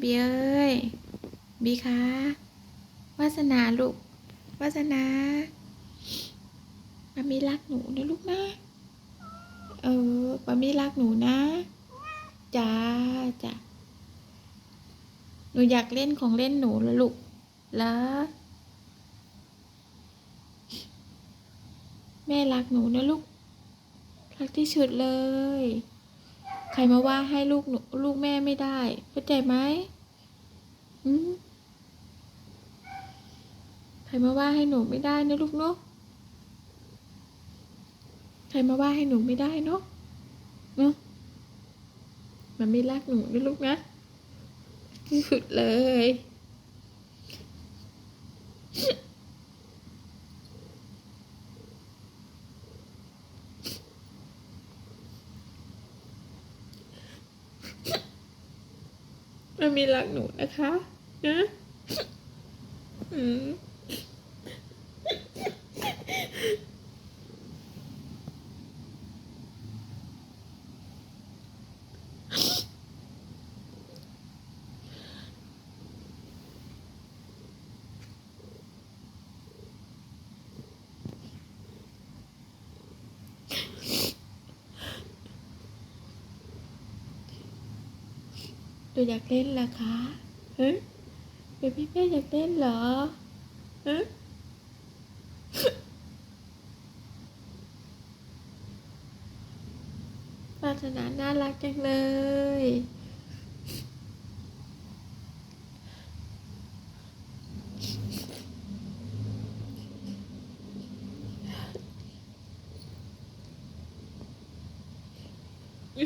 บีเอ้ยบีคะวาสนาลูกวาสนามามีรักหนูนะลูกนะ เออมามีรักหนูนะจ้าจ้ะหนูอยากเล่นของเล่นหนูแล้วลูกแล้วแม่รักหนูนะลูกรักที่สุดเลย ใครมาว่าให้ลูกหนูลูกแม่ไม่ได้ เข้าใจไหมอืมใครมาว่าให้หนูไม่ได้นะลูกเนาะใครมาว่าให้หนูไม่ได้เนาะเนาะมันไม่รักหนูนะลูกนะที่สุดเลย มีรักหนูนะคะนะอืม หนูอยากเล่นเหรอคะเฮะเบบี้แม่อยากเล่นเหรอเฮะปรารถนาน่ารักจังเลยอื